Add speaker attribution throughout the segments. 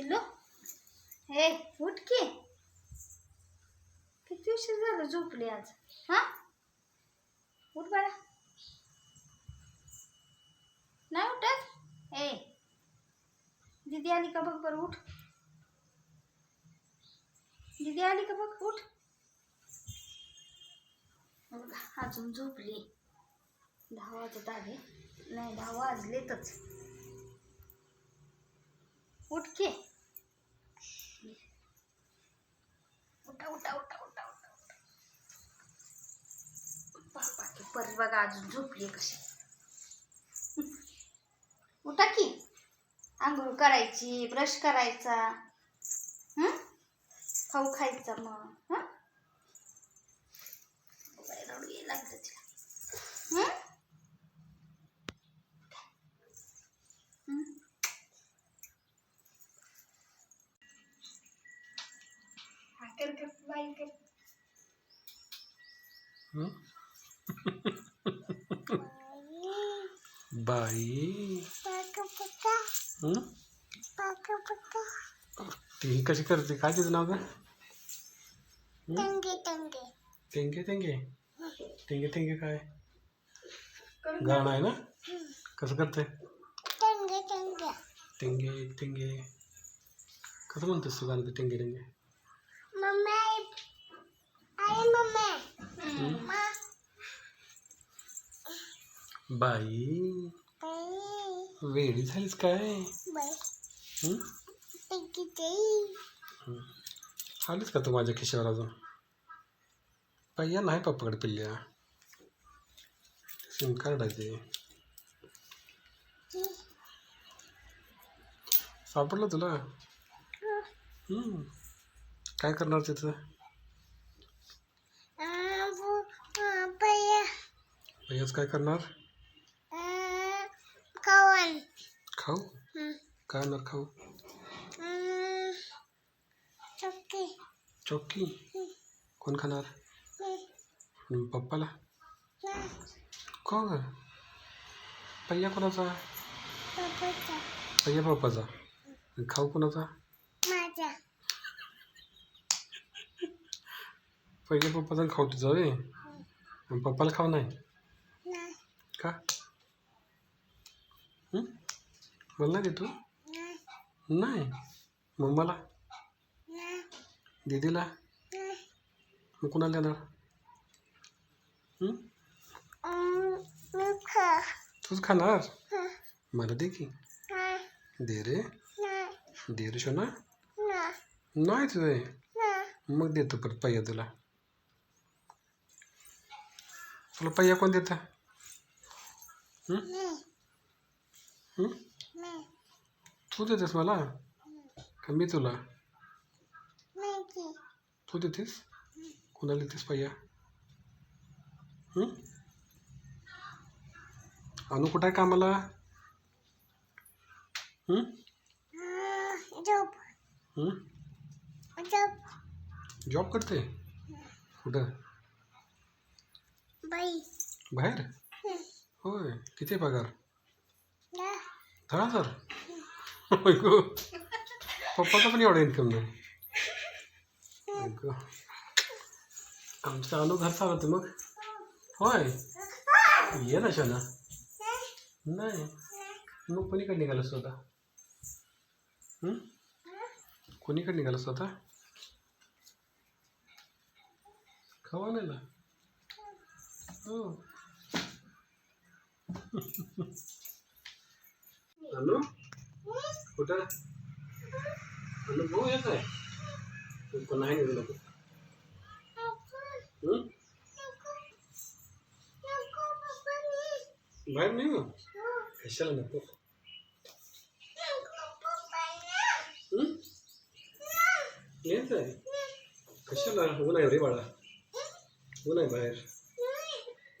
Speaker 1: पिल्लू? हे उठ की. किती उशीर झालं झोपली आज? हा? उठ बाळा. नाही उठत? ए दीदी आली का बघ बरं उठ. दीदी आली का बघ उठ. अजून झोपली. दहा वाजत आले. नाही दहा वाजलेतच. उठ की. उठा उठा उठा उठा उठा उठा की परत बघा अजून झोपली कशी. उठा की. आंघोळ करायची ब्रश करायचा. हं? खाऊ खायचा मग. हं? बाई, बाई?
Speaker 2: ती कशी करते? काय तिचं नाव का टेंगे टेंगे. टेंगे टेंगे? काय? गाणं आहे ना? कसं करते टेंगे टेंगे. कसं म्हणतेस तू गाणं ते टेंगे टेंगे? बाई. वेडी झालीस काय. आलीस का तू माझ्या खिशावर अजून? पहिया नाही पप्पाकडे पिल्ल्या. सिम कार्ड आहे ते. सापडलं तुला. काय करणार तिथं? भैयाच काय करणार? खाऊ काय आणणार खाऊ चौकी कोण खाणार हं, पप्पाला कोण पहिया कोणाचा पहिया पप्पाचा खाऊ कोणाचा पहिल्या पप्पाचा खाऊ तुझा आणि पप्पाला खाऊ नाही का हं? मला आहे तू?
Speaker 3: नाही.
Speaker 2: मग मम्माला दीदीला? मग कुणाला देणार? तूच खाणार? मला दे की. दे रे. दे रे शोना.
Speaker 3: नाही
Speaker 2: तुझे. मग देतो परत पहिया तुला. तुला पहिया कोण देतं? तू देतेस मला? का मी तुला? तू देतेस? कोणाला देतेस पहिया हं? अनु कुठं आहे कामाला? जॉब करते? कुठं? बाहेर? होय. किती पगार? दहा हजार? पप्पाचा पण एवढा इन्कम नाही. गो. आमचं अनु घर चालवते मग. होय. ये ना शना. नाही. मग कोणीकडे निघालं स्वतः? हं? कोणीकडे निघालं स्वतः? खवा नाही ना हो. अनु? कुठं? अनु भाऊ येत आहे पण नाही निघू नको. बाहेर नाही मग कशाला नको? येत आहे कशाला? ऊन आहे रे बाळा. ऊन आहे बाहेर.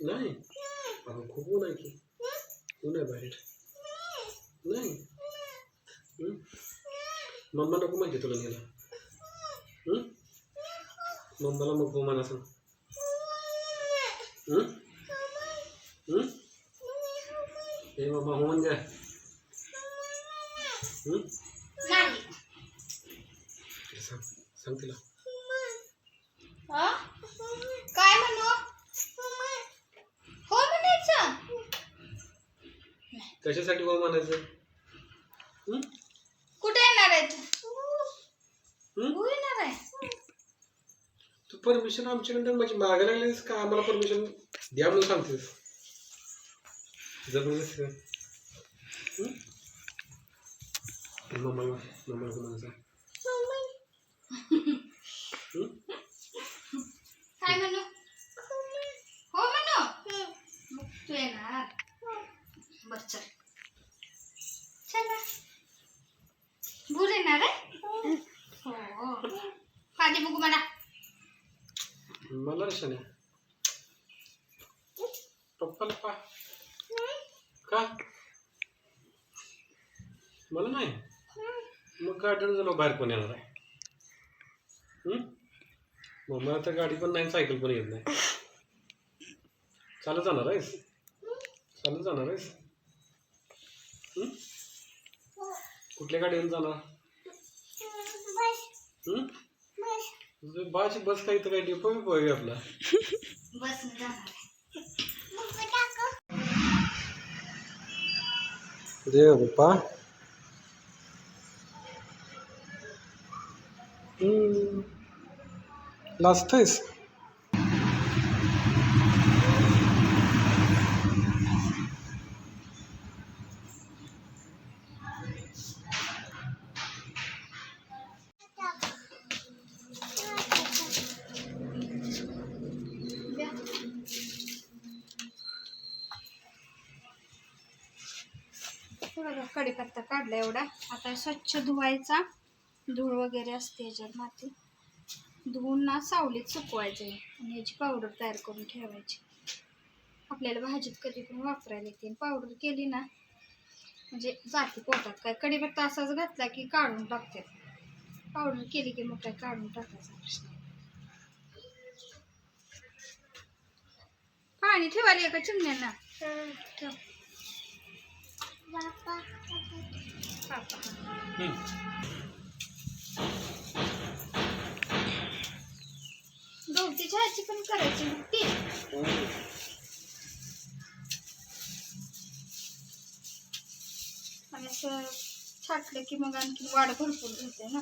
Speaker 2: नाही? अगं खूप ऊन आहे की. ऊन आहे बाहेर. नाही? मम्मा नको म्हणजे तुला गेला? मम्माला नको म्हणा सांग हं? हं? हे मम्मा हो म्हणजे हं?
Speaker 1: नाही
Speaker 2: सांग सांग तिला?
Speaker 1: काय म्हणू हो म्हणायचं
Speaker 2: कशासाठी हो म्हणायचं
Speaker 1: येणार आहे तू. येणार आहे.
Speaker 2: तू परमिशन आमच्याकडे म्हणजे मागायला लागलीस का? आम्हाला परमिशन द्या म्हणून सांगतेस. जबरदस्त?
Speaker 1: काय म्हणू? हो म्हणू. मग तू येणार. बर चला भूर येणार आहे हो पाणी बघू म्हणा
Speaker 2: मला रशाने पप्पाला पा. का? मला नाही? मग गाडीवर जाणं बाहेर कोण येणार आहे? मग मला तर गाडी पण नाही सायकल पण येत नाही. चालत जाणार आहेस? चालत जाणार आहेस? हं? कुठल्या गाडीवर जाणार? बाची बस काही तर काही डिपो बिपो आहे आपला
Speaker 1: बस जाणार आहे
Speaker 2: दे पप्पा लाजतोयस
Speaker 1: थोडा कढीपत्ता काढला एवढा. आता स्वच्छ धुवायचा. धूळ वगैरे असते याच्यात माती. धुवून ना सावलीत सुकवायचं आहे आणि याची पावडर तयार करून ठेवायची. आपल्याला भाजीत कधी पण वापरायला येते. पावडर केली ना म्हणजे जाते पोटात. काय कढीपत्ता असाच घातला की काढून टाकते पावडर केली की मग काय काढून टाकायचा प्रश्न पाणी ठेवायला एका चिमण्यांना? ठेव. पापा चहाची पण करायची मग ती आणि असं छाटलं की मग आणखी वाढ भरपूर होते ना.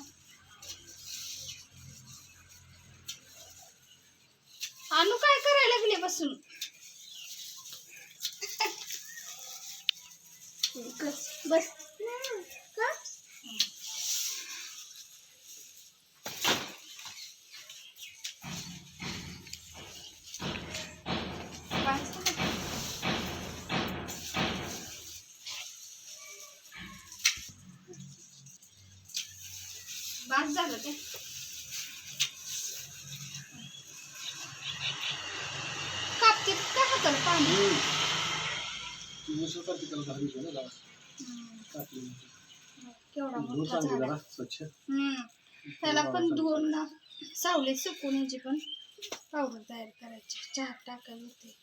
Speaker 1: आणू काय करायला लागले बसून? बस। का झालं ते कापते काय हाताला पाणी? केवढा मोठा झाला
Speaker 2: स्वच्छ.
Speaker 1: हम्म. त्याला पण धुवून ना सावलीत सुकून याची पण पावडर तयार करायची. चहा टाकायला होते.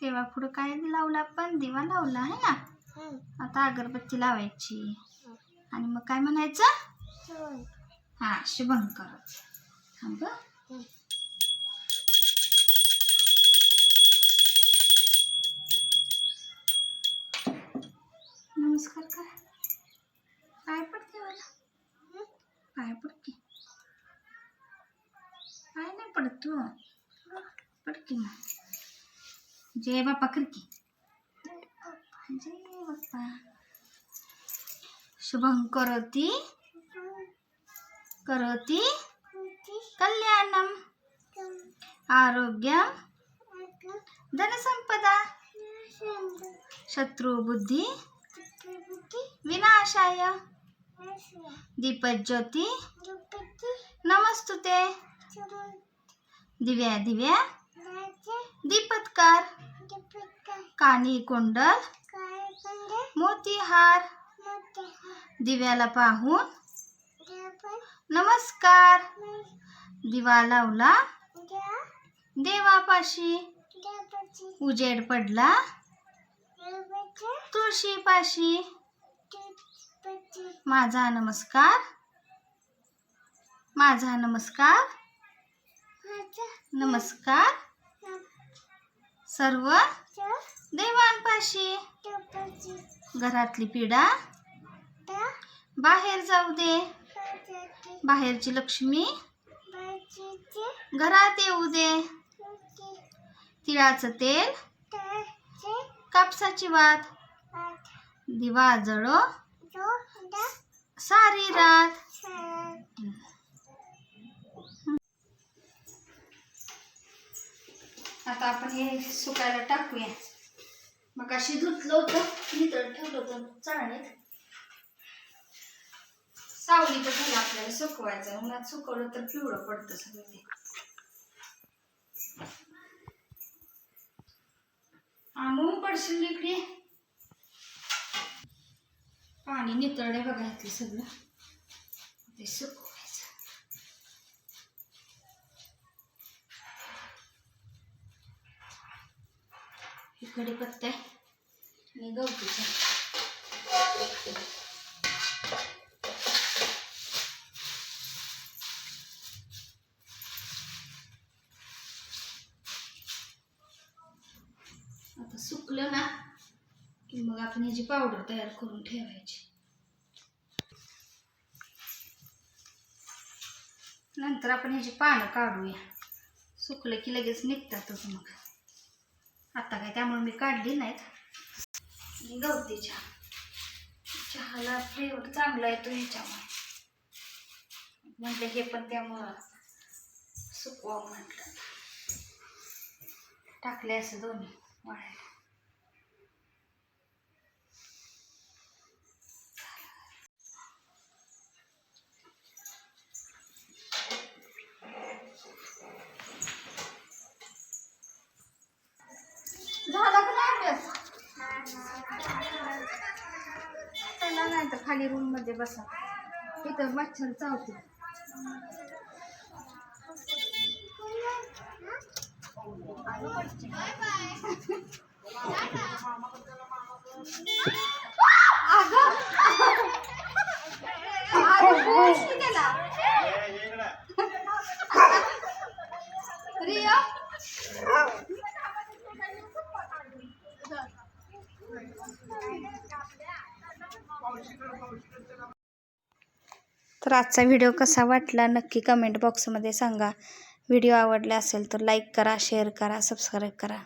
Speaker 1: तेव्हा पुढं काय लावला पण दिवा लावला आहे ना? आता अगरबत्ती लावायची. आणि मग काय म्हणायचं? हा शुभंकर थांब हं. नमस्कार करा पाय पडते मला पाय पडते। पाय नाही पडत तू पडते मग जय बाप्पा करकी जय बाप्पा शुभं करोति। करोति। कल्याणम। आरोग्यम। धनसंपदा। शत्रुबुद्धी विनाशाय. दीपज्योती. नमस्तुते. दिव्या दिव्या. दीपत्कार. कानी कोंडल. मोतीहार. दिव्याला पाहून. नमस्कार. दिवा लावला. देवापाशी. उजेड पडला. तुळशीपाशी. माझा नमस्कार. माझा नमस्कार. नमस्कार. सर्व देवांपाशी. घरातली पिढा बाहेर जाऊ दे. बाहेरची लक्ष्मी. घरात येऊ दे. तिळाचं तेल. कापसाची वात. दिवा जळो. सारी रात. आता आपण हे सुकायला टाकूया. मग अशी धुतलं होतं नितळ ठेवलं होतं चाळणीत. सावली तर झालं आपल्याला सुकवायचं उन्हात सुकवलं तर पिवळं पडतं सगळं ते. आणू पडशील इकडे. पाणी नितळले बघा इथलं सगळं. ते सुकवायचं. इकडे पत्ता आहे. आणि गवतीचा आता सुकलं ना की मग आपण ह्याची पावडर तयार करून ठेवायची. नंतर आपण ह्याची पानं काढूया. सुकलं की लगेच निघतातच मग. आता काय त्यामुळे मी काढली नाहीत. गवती चहा. चहाला फ्लेवर चांगला येतो ह्याच्यामुळे. म्हटलं हे पण त्यामुळं सुकवा म्हटलं. टाकले असं दोन्ही वाळायला. झाला का नाही अभ्यास? चला नाही तर खाली रूममध्ये बसा. इथं मच्छर चावते. रिया तर आजचा व्हिडिओ कसा वाटला नक्की कमेंट बॉक्समध्ये सांगा. व्हिडिओ आवडला असेल तर लाईक करा शेअर करा सबस्क्राईब करा.